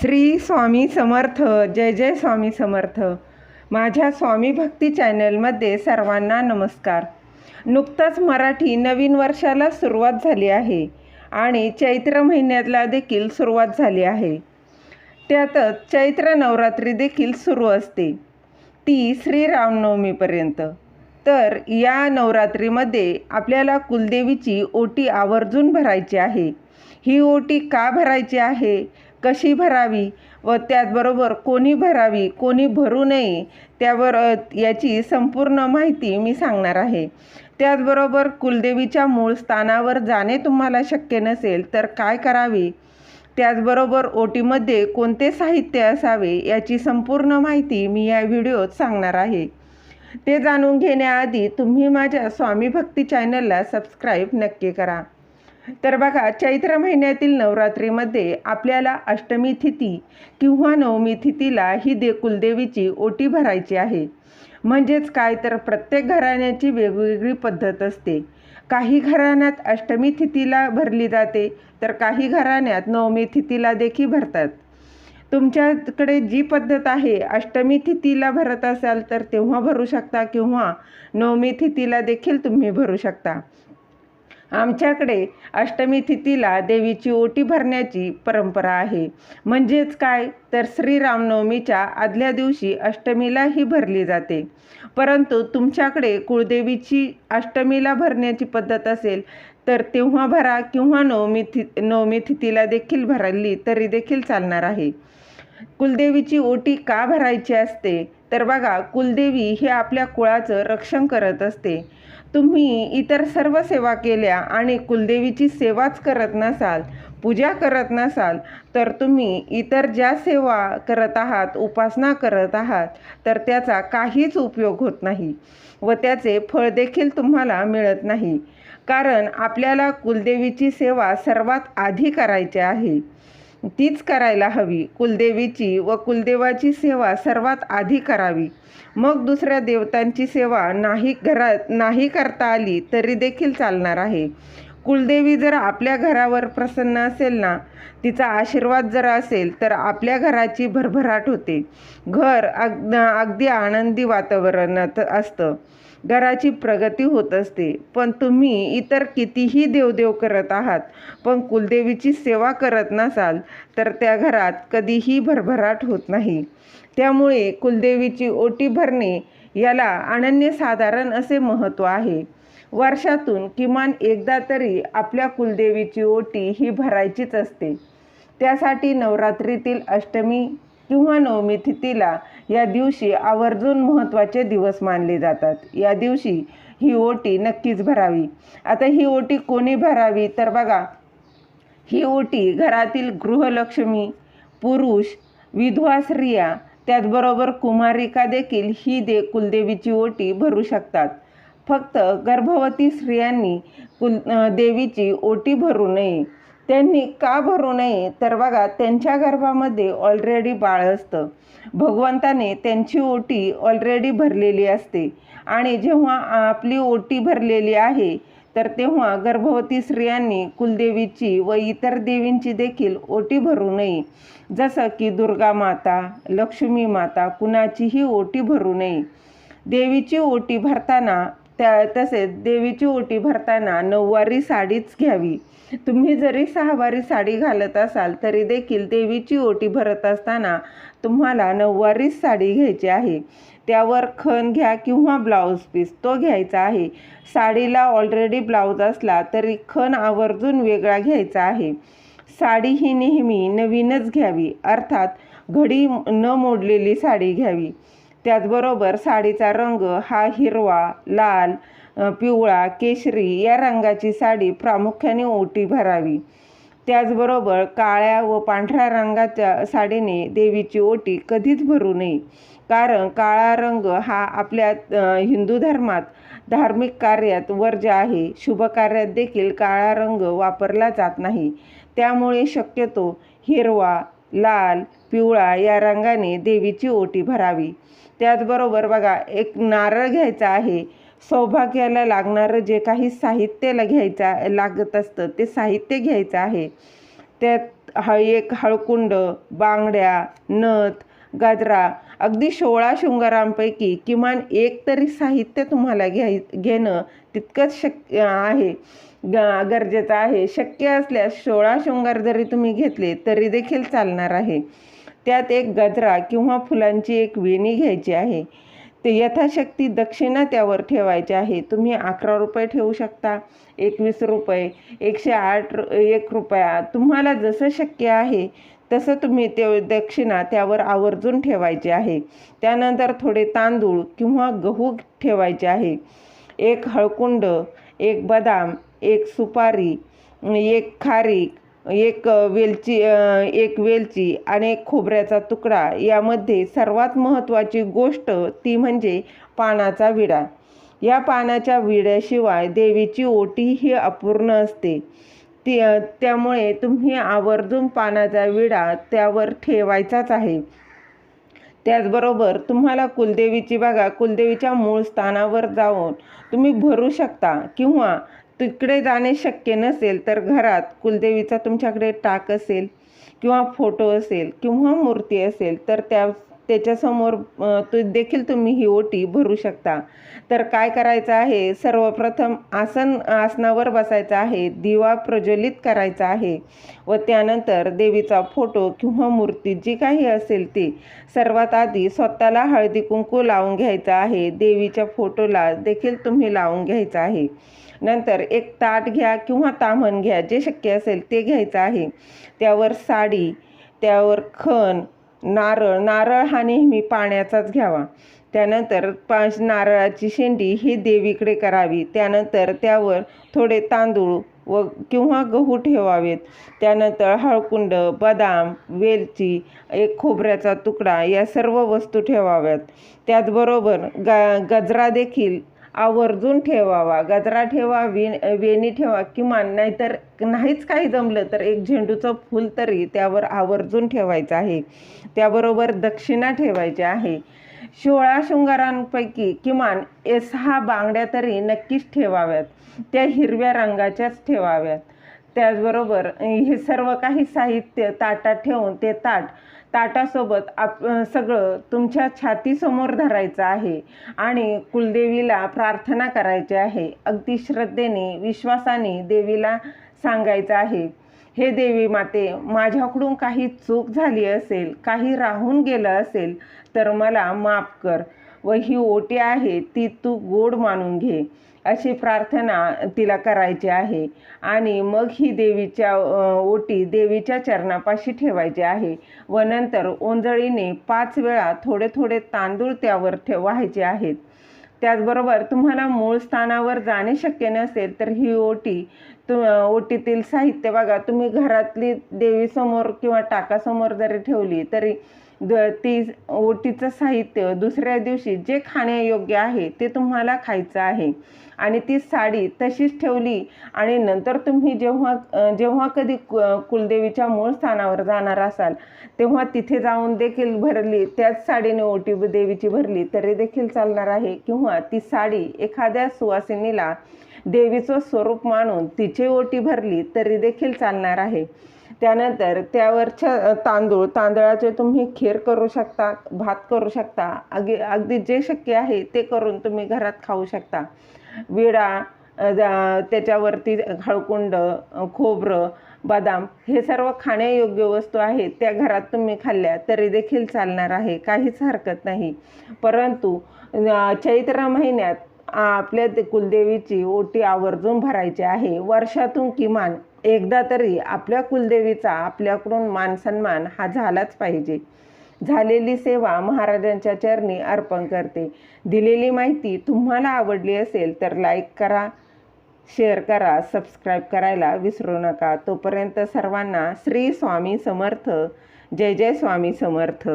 श्री स्वामी समर्थ जय जय स्वामी समर्थ. माझ्या स्वामी भक्ती चॅनलमध्ये सर्वांना नमस्कार. नुकताच मराठी नवीन वर्षाला सुरुवात झाली आहे आणि चैत्र महिन्यातला देखील सुरुवात झाली आहे. त्यातच चैत्र नवरात्री देखील सुरू असते. ती श्रीरामनवमीपर्यंत. तर या नवरात्रीमध्ये आपल्याला कुलदेवीची ओटी आवर्जून भरायची आहे. ही ओटी का भरायची आहे? कशी भरावी व त्याचबरोबर कोणी भरावी कोणी भरू नये त्यावर याची संपूर्ण माहिती मी सांगणार आहे. त्याचबरोबर कुलदेवीच्या मूळ स्थानावर जाणे तुम्हाला शक्य नसेल तर काय करावे? त्याचबरोबर ओटीमध्ये कोणते साहित्य असावे याची संपूर्ण माहिती मी या व्हिडिओत सांगणार आहे. ते जाणून घेण्याआधी तुम्ही माझ्या स्वामी भक्ती चॅनलला सबस्क्राईब नक्की करा. तर बघा चैत्र महिन्यातील नवरात्रीमध्ये आपल्याला अष्टमी तिथी किंवा नवमी तिथीला ही दे कुलदेवीची ओटी भरायची आहे. म्हणजेच काय तर प्रत्येक घराण्याची वेगवेगळी पद्धत असते. काही घराण्यात अष्टमी तिथीला भरली जाते तर काही घराण्यात नवमी तिथीला देखील भरतात. तुमच्याकडे जी पद्धत आहे अष्टमी तिथीला भरत असाल तर तेव्हा भरू शकता किंवा नवमी तिथीला देखील तुम्ही भरू शकता. आमच्याकडे अष्टमी तिथीला देवीची ओटी भरण्याची परंपरा आहे. म्हणजेच काय? तर श्रीरामनवमीच्या आदल्या दिवशी अष्टमीला ही भरली जाते. परंतु तुमच्याकडे कुळदेवीची अष्टमीला भरण्याची पद्धत असेल तर तेव्हा भरा किंवा नवमी थि नवमी तिथीला देखील भरली तरी देखील चालणार आहे. कुलदेवीची ओटी का भरायची असते? तर बघा कुलदेवी हे आपल्या कुळाचं रक्षण करत असते. तुम्ही इतर सर्व सेवा केल्या आणि कुलदेवीची सेवाच करत नसाल पूजा करत नसाल तर तुम्ही इतर ज्या सेवा करत आहात उपासना करत आहात तर त्याचा काहीच उपयोग होत नाही व त्याचे फळ देखील तुम्हाला मिळत नाही. कारण आपल्याला कुलदेवीची सेवा सर्वात आधी करायची आहे. तीच करायला हवी. कुलदेवीची व कुलदेवाची सेवा सर्वात आधी करावी. मग दुसऱ्या देवतांची सेवा नाही घरात नाही करता आली तरी देखील चालणार आहे. कुलदेवी जर आपल्या घरावर प्रसन्न असेल ना तिचा आशीर्वाद जर असेल तर आपल्या घराची भरभराट होते. घर अग अगदी आनंदी वातावरणात असतं. घराची प्रगती होत असते. पण तुम्ही इतर कितीही देवदेव करत आहात पण कुलदेवीची सेवा करत नसाल तर त्या घरात कधीही भरभराट होत नाही. त्यामुळे कुलदेवीची ओटी भरणे याला अनन्यसाधारण असे महत्त्व आहे. वर्षातून किमान एकदा तरी आपल्या कुलदेवीची ओटी ही भरायचीच असते. त्यासाठी नवरात्रीतील अष्टमी किंवा नवमी तिथीला या दिवशी आवर्जून महत्त्वाचे दिवस मानले जातात. या दिवशी ही ओटी नक्कीच भरावी. आता ही ओटी कोणी भरावी? तर बघा ही ओटी घरातील गृहलक्ष्मी पुरुष विधवा स्त्रिया त्याचबरोबर कुमारिका देखील ही दे कुलदेवीची ओटी भरू शकतात. फक्त गर्भवती स्त्रियांनी कुल देवीची ओटी भरू नये. त्यांनी का भरू नये? तर बघा त्यांच्या गर्भामध्ये ऑलरेडी बाळ असतं. भगवंताने त्यांची ओटी ऑलरेडी भरलेली असते. आणि जेव्हा आपली ओटी भरलेली आहे तर तेव्हा गर्भवती स्त्रियांनी कुलदेवीची व इतर देवींची देखील ओटी भरू नये. जसं की दुर्गा माता लक्ष्मी माता कुणाचीही ओटी भरू नये. देवीची ओटी भरताना त्या तसेच देवीची ओटी भरताना नऊवारी साडीच घ्यावी. तुम्ही जरी सहावारी साडी घालत असाल तरी देखील देवीची ओटी भरत असताना तुम्हाला नऊवारीच साडी घ्यायची आहे. त्यावर खण घ्या किंवा ब्लाऊज पीस तो घ्यायचा आहे. साडीला ऑलरेडी ब्लाऊज असला तरी खण आवर्जून वेगळा घ्यायचा आहे. साडी ही नेहमी नवीनच घ्यावी अर्थात घडी न मोडलेली साडी घ्यावी. त्याचबरोबर साडीचा रंग हा हिरवा लाल पिवळा केशरी या रंगाची साडी प्रामुख्याने ओटी भरावी. त्याचबरोबर काळ्या व पांढऱ्या रंगाच्या साडीने देवीची ओटी कधीच भरू नये. कारण काळा रंग हा आपल्या हिंदू धर्मात धार्मिक कार्यात वर्ज आहे शुभ कार्यात देखील काळा रंग वापरला जात नाही. त्यामुळे शक्यतो हिरवा लाल पिवळा या रंगाने देवीची ओटी भरावी. त्याचबरोबर बघा एक नारळ घ्यायचा आहे. सौभाग्याला लागणारं जे काही साहित्याला घ्यायचं लागत असतं ते साहित्य घ्यायचं आहे. त्यात हळ एक हळकुंड बांगड्या नथ गजरा अगदी सोळा शृंगारांपैकी किमान एक तरी साहित्य तुम्हाला घ्याय घेणं तितकंच शक्य आहे. ग गरजेचं आहे. शक्य असल्यास सोळा शृंगार जरी तुम्ही घेतले तरी देखील चालणार आहे. त्यात एक गजरा किंवा फुलांची एक वेणी घ्यायची आहे. ते यथाशक्ती दक्षिणा त्यावर ठेवायची आहे. तुम्ही अकरा रुपये ठेवू शकता. एकवीस रुपये एकशे आठ एक रुपया. तुम्हाला जसं शक्य आहे तसं तुम्ही ते दक्षिणा त्यावर आवर्जून ठेवायचे आहे. त्यानंतर थोडे तांदूळ किंवा गहू ठेवायचे आहे. एक हळकुंड एक बदाम एक सुपारी एक खारीक एक वेलची एक वेलची आणि एक खोबऱ्याचा तुकडा यामध्ये सर्वात महत्त्वाची गोष्ट ती म्हणजे पानाचा विडा. या पानाच्या विड्याशिवाय देवीची ओटी ही अपूर्ण असते. ती त्यामुळे तुम्ही आवर्जून पानाचा विडा त्यावर ठेवायचाच आहे. त्याचबरोबर तुम्हाला कुलदेवीची बघा कुलदेवीच्या मूळ स्थानावर जाऊन तुम्ही भरू शकता किंवा तिकडे जाणे शक्य नसेल तर घरात कुलदेवीचा तुमच्याकडे टाक असेल किंवा फोटो असेल किंवा मूर्ती असेल तर त्या त्याच्यासमोर तु देखील तुम्ही ही ओटी भरू शकता. तर काय करायचं आहे? सर्वप्रथम आसन आसनावर बसायचं आहे. दिवा प्रज्वलित करायचा आहे व त्यानंतर देवीचा फोटो किंवा मूर्ती जी काही असेल ती सर्वात आधी स्वतःला हळदी कुंकू लावून घ्यायचा आहे. देवीच्या फोटोला देखील तुम्ही लावून घ्यायचं आहे. नंतर एक ताट घ्या किंवा तामण घ्या. जे शक्य असेल ते घ्यायचं आहे. त्यावर साडी त्यावर खण नारळ नारळ हा नेहमी पाण्याचाच घ्यावा. त्यानंतर पाच नारळाची शेंडी ही देवीकडे करावी. त्यानंतर त्यावर थोडे तांदूळ व किंवा गहू ठेवावेत. त्यानंतर हळकुंड बदाम वेलची एक खोबऱ्याचा तुकडा या सर्व वस्तू ठेवाव्यात. त्याचबरोबर ग गजरा देखील आवर्जून ठेवावा. गजरा ठेवा वेण वेणी ठेवा किमान. नाहीतर नाहीच काही जमलं तर एक झेंडूचं फूल तरी त्यावर आवर्जून ठेवायचं आहे. त्याबरोबर दक्षिणा ठेवायची आहे. सोळा शृंगारांपैकी किमान सहा बांगड्या तरी नक्कीच ठेवाव्यात. त्या हिरव्या रंगाच्याच ठेवाव्यात. त्याचबरोबर हे सर्व काही साहित्य ताटात ठेवून ते ताट ताटासोबत आप सगळं तुमच्या छातीसमोर धरायचं आहे आणि कुलदेवीला प्रार्थना करायची आहे. अगदी श्रद्धेने विश्वासाने देवीला सांगायचं आहे हे देवी माते माझ्याकडून काही चूक झाली असेल काही राहून गेलं असेल तर मला माफ कर व ही ओटी आहे ती तू गोड मानून घे. अशी प्रार्थना तिला करायची आहे. आणि मग ही देवीच्या ओटी देवीच्या चरणापाशी ठेवायची आहे. व नंतर ओंजळीने पाच वेळा थोडे थोडे तांदूळ त्यावर ठेवायचे आहेत. त्याचबरोबर तुम्हाला मूळ स्थानावर जाणे शक्य नसेल तर ही ओटी तु ओटीतील साहित्य बघा. तुम्ही घरातली देवीसमोर किंवा टाकासमोर जरी ठेवली तरी द ती ओटीचं साहित्य दुसऱ्या दिवशी जे खाण्यायोग्य आहे ते तुम्हाला खायचं आहे. आणि ती साडी तशीच ठेवली आणि नंतर तुम्ही जेव्हा जेव्हा कधी कुलदेवीच्या मूळ स्थानावर जाणार असाल तेव्हा तिथे जाऊन देखील भरली त्याच साडीने ओटी देवीची भरली तरी देखील चालणार आहे. किंवा ती साडी एखाद्या सुवासिनीला देवीचं स्वरूप मानून तिची ओटी भरली तरी देखील चालणार आहे. त्यानंतर त्यावरच्या तांदूळ तांदळाचे तुम्ही खीर करू शकता भात करू शकता अगदी अगदी जे शक्य आहे ते करून तुम्ही घरात खाऊ शकता. विडा त्याच्यावरती हळकुंड खोबरं बदाम हे सर्व खाण्यायोग्य वस्तू आहेत. त्या घरात तुम्ही खाल्ल्या तरी देखील चालणार आहे काहीच हरकत नाही. परंतु चैत्र महिन्यात आपल्या कुलदेवीची ओटी आवर्जून भरायची आहे. वर्षातून किमान एकदा तरी आपल्या कुलदेवीचा आपल्याकडून मानसन्मान हा झालाच पाहिजे. झालेली सेवा महाराजांच्या चरणी अर्पण करते. दिलेली माहिती तुम्हाला आवडली असेल तर लाईक करा शेअर करा सबस्क्राईब करायला विसरू नका. तोपर्यंत सर्वांना श्री स्वामी समर्थ. जय जय स्वामी समर्थ.